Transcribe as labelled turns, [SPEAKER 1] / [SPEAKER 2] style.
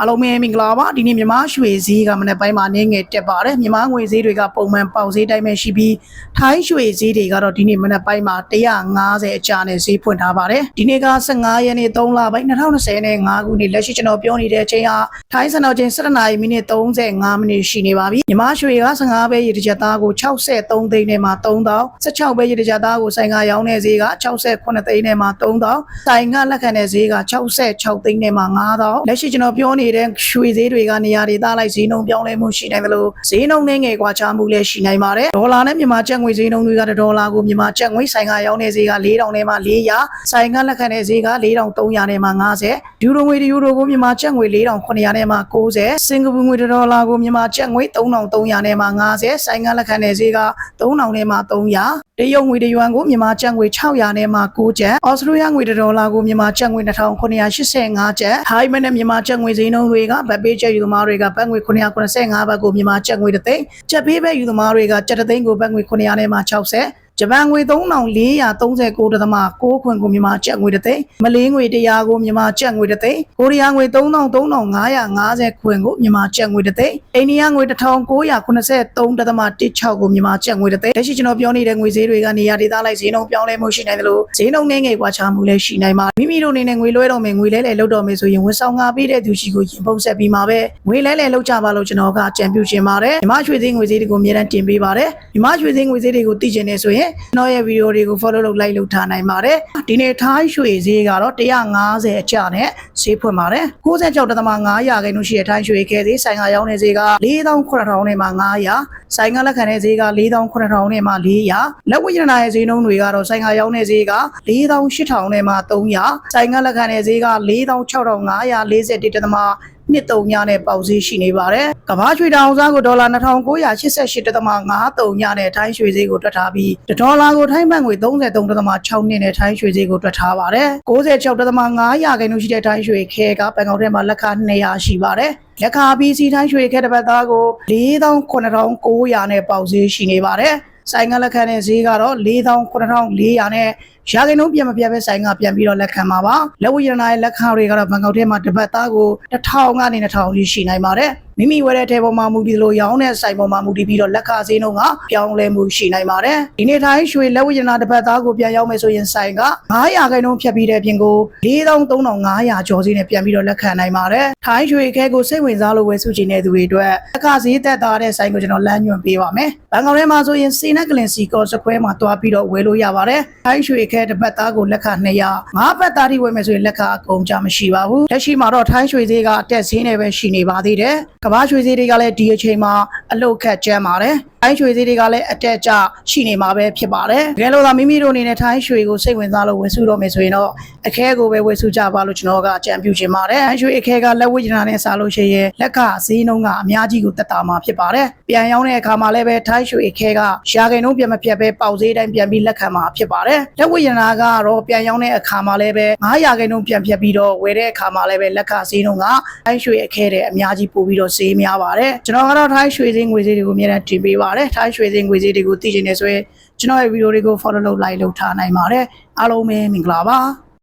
[SPEAKER 1] အားလုံးပဲမင်္ဂလာပါဒီနေ့မြန်မာရွှေဈေးကမနေ့ပိုင်းမှာနင်းငယ်တက်ပါတယ်မြန်မာငွေဈေးတွေကပုံမှန်ပေါက်ဈေးတိုင်းပဲရှိပြီးထိုင်းရွှေဈေးတွေကတော့ဒီနေ့မနေ့ပိုင်းမှာ150အကြာနဲ့ဈေးဖွင့်ထားပါတယ်ဒီနေ့က15ရက်နေ့3လပိုင်း2025ခုနှစ်လက်ရှိကျွန်တော်ပြောနေတဲ့အချိန်ဟာထိုင်းစံတော်ချိန်7နာရီမိနစ်35မိနစ်ရှိနေပါပြီမြန်မာရွှေက15ပဲရေတစ်ချက်သားကို63သိန်းနဲ့မှ3000 16ပဲရေတစ်ချက်သားကိုဆိုင်ကရောင်းတဲ့ဈေးက68သိန်းနဲ့မှ3000ဆိုင်ကလက်ခံတဲ့ဈေးက66သိန်းနဲ့မှ9000လက်ရှိကျွန်တော်ပြောနေတဲ့ရွှေဈေးတွေကနေရာဒေသလိုက်ဈေးနှုန်းပြောင်းလဲမှုရှိနိုင်တယ်လို့ဈေးနှုန်းနဲ့ငယ်ကွာခြားမှုလည်းရှိနိုင်ပါတယ်ဒေါ်လာနဲ့မြန်မာကျပ်ငွေဈေးနှုန်းတွေကဒေါ်လာကိုမြန်မာကျပ်ငွေဆိုင်ကရောင်းတဲ့ဈေးက4000နဲ့မှ400ဆိုင်ကလက်ခံတဲ့ဈေးက4300နဲ့မှ50ယူရိုငွေယူရိုကိုမြန်မာကျပ်ငွေ4900နဲ့မှ90စင်ကာပူငွေဒေါ်လာကိုမြန်မာကျပ်ငွေ3300နဲ့မှ90ဆိုင်ကလက်ခံတဲ့ဈေးက3000နဲ့မှ300တရုတ်ငွေတယွမ်ကိုမြန်မာကျပ်ငွေ600နဲ့မှ9ကျပ်ဩစတြေးလျငွေဒေါ်လာကိုမြန်မာကျပ်ငွေ2985ကျပ်ဟိုင်းမနဲ့မြန်မာကျပ်ငွေဈေးနှုန်းတွေကဗတ်ပေးကျပ်ယူသမားတွေကဘတ်ငွေ985ဘတ်ကိုမြန်မာကျပ်ငွေတစ်သိန်းကျပ်ပေးပဲယူသမားတွေကကျပ်တစ်သိန်းကိုဘတ်ငွေ900နဲ့မှ60 ဂျပန်ငွေ3439.6ခွင်ကိုမြန်မာကျပ်ငွေတစ်သိန်းမလေးငွေ100ကိုမြန်မာကျပ်ငွေတစ်သိန်းကိုရီးယားငွေ3350ခွင်ကိုမြန်မာကျပ်ငွေတစ်သိန်းအိန္ဒိယငွေ1983.16ကိုမြန်မာကျပ်ငွေတစ်သိန်းလက်ရှိကျွန်တော်ပြောနေတဲ့ငွေဈေးတွေကနေရာဒေသလိုက်ဈေးနှုန်းပြောင်းလဲမှုရှိနိုင်တယ်လို့ဈေးနှုန်းနဲ့ငယ်ကွာခြားမှုလည်းရှိနိုင်ပါမိမိတို့အနေနဲ့ငွေလွှဲတော့မယ်ငွေလဲလဲလုပ်တော့မယ်ဆိုရင်ဝန်ဆောင်ငါပေးတဲ့သူရှိကိုရင်ပုံဆက်ပြီးမှာပဲငွေလဲလဲလုပ်ကြပါလို့ကျွန်တော်ကအကြံပြုချင်ပါတယ်မြမရွှေဈေးငွေဈေးတွေကိုအများအားတင်ပေးပါတယ်မြမရွှေဈေးငွေဈေးတွေကိုသိချင်နေဆိုရင်ကျွနော်ရဲ့ဗီဒီယိုတွေကို follow လုပ်လိုက်လုပ်ထားနိုင်ပါတယ်ဒီနေ့ထားရွှေဈေးကတော့150အကျနဲ့ဈေးဖွင့်ပါတယ်60ကျောက်တသမ900ကိန်းလို့ရှိရထားရွှေခဲဈေးဆိုင်ကရောင်းတဲ့ဈေးက4800နဲ့မှ900ဆိုင်ကလက်ခံတဲ့ဈေးက4800နဲ့မှ400လက်ဝယ်ရနာရဲ့ဈေးနှုန်းတွေကတော့ဆိုင်ကရောင်းတဲ့ဈေးက4800နဲ့မှ300ဆိုင်ကလက်ခံတဲ့ဈေးက46,541.3 23ညနဲ့ပေါက်ဈေးရှိနေပါတယ်။ကမ္ဘာရွှေတောင်စားကိုဒေါ်လာ2988.53ညနဲ့ထိုင်းရွှေဈေးကိုတွက်ထားပြီးဒေါ်လာကိုထိုင်းဘတ်ငွေ33.6နဲ့ထိုင်းရွှေဈေးကိုတွက်ထားပါတယ်။96.5ရာခိုင်နှုန်းရှိတဲ့ထိုင်းရွှေခဲကဘန်ကောက်ထဲမှာလက်ခ200ရှိပါတယ်။လက်ခပီစီထိုင်းရွှေခဲတစ်ပတ်သားကို49,900နဲ့ပေါက်ဈေးရှိနေပါတယ်။ဆိုင်ကလက်ခနဲ့ဈေးကတော့4,400နဲ့ ရာခိုင်နှုန်းပြန်မပြတ်ပဲဆိုင်ကပြန်ပြီးတော့လက်ခံပါပါလက်ဝိရဏရဲ့လက်ခံတွေကတော့ဘန်ကောက်ထဲမှာတစ်ပတ်သားကို1000ကနေ2000ကြီးရှိနိုင်ပါတယ်မိမိဝယ်တဲ့ထဲပေါ်မှာမူတည်လို့ရောင်းတဲ့ဆိုင်ပေါ်မှာမူတည်ပြီးတော့လက်ခဈေးနှုန်းကပြောင်းလဲမှုရှိနိုင်ပါတယ်ဒီနေ့တိုင်းရွှေလက်ဝိရဏတစ်ပတ်သားကိုပြန်ရောက်မယ်ဆိုရင်ဆိုင်က900ခိုင်နှုန်းဖြတ်ပြီးတဲ့အပြင်ကို4300ကျော်ဈေးနဲ့ပြန်ပြီးတော့လက်ခံနိုင်ပါတယ်ထိုင်းရွှေခဲကိုစိတ်ဝင်စားလို့ဝယ်စုချင်တဲ့သူတွေအတွက်လက်ခဈေးသက်သာတဲ့ဆိုင်ကိုကျွန်တော်လမ်းညွှန်ပေးပါမယ်ဘန်ကောက်ထဲမှာဆိုရင်စီနက်ကလင်စီကောစခွဲမှာတွားပြီးတော့ဝယ်လို့ရပါတယ်ထိုင်းရွှေခဲတစ်ပတ်သားကိုလက်ခ200ငါးပတ်သားထိဝယ်မယ်ဆိုရင်လက်ခအကုန်ကြမရှိပါဘူးလက်ရှိမှာတော့ထိုင်းရွှေဈေးကအတက်ဈေးနဲ့ပဲရှိနေပါသေးတယ်ကမ္ဘာရွှေဈေးတွေကလည်းဒီအချိန်မှာအလုတ်ခတ်ကျန်းပါတယ်ထိုင်းရွှေဈေးတွေကလည်းအတက်အကျရှိနေမှာပဲဖြစ်ပါတယ်တကယ်လို့သာမိမိတို့အနေနဲ့ထိုင်းရွှေကိုစိတ်ဝင်စားလို့ဝယ်စုတော့မယ်ဆိုရင်တော့အခဲကိုပဲဝယ်စုကြပါလို့ကျွန်တော်ကအကြံပြုချင်ပါတယ်ထိုင်းရွှေအခဲကလက်ဝတ်ကျနာနဲ့စားလို့ရှိရင်လက်ခဈေးနှုန်းကအများကြီးကိုတက်တာမှာဖြစ်ပါတယ်ပြန်ရောင်းတဲ့အခါမှာလည်းပဲထိုင်းရွှေအခဲကရှားကိန်းနှုန်းပြန်မပြတ်ပဲပေါက်ဈေးတိုင်းပြန်ပြီးလက်ခံမှာဖြစ်ပါတယ်လက်ဝတ်ကျနာကတော့ပြန်ရောင်းတဲ့အခါမှာလည်းပဲ900ကိန်းနှုန်းပြန်ပြတ်ပြီးတော့ဝယ်တဲ့အခါမှာလည်းပဲလက်ခဈေးနှုန်းကထိုင်းရွှေအခဲတဲ့အများကြီးပို့ပြီးတော့ဈေးများပါတယ်ကျွန်တော်ကတော့ထိုင်းရွှေဈေးငွေဈေးတွေကိုအများနဲ့တင်ပေးပါတယ်ထိုင်းရွှေဈေးငွေဈေးတွေကိုသိချင်နေဆိုရင်ကျွန်တော်ရဲ့ဗီဒီယိုတွေကို follow လုပ် like လုပ်ထားနိုင်ပါတယ်အားလုံးပဲမင်္ဂလာပါ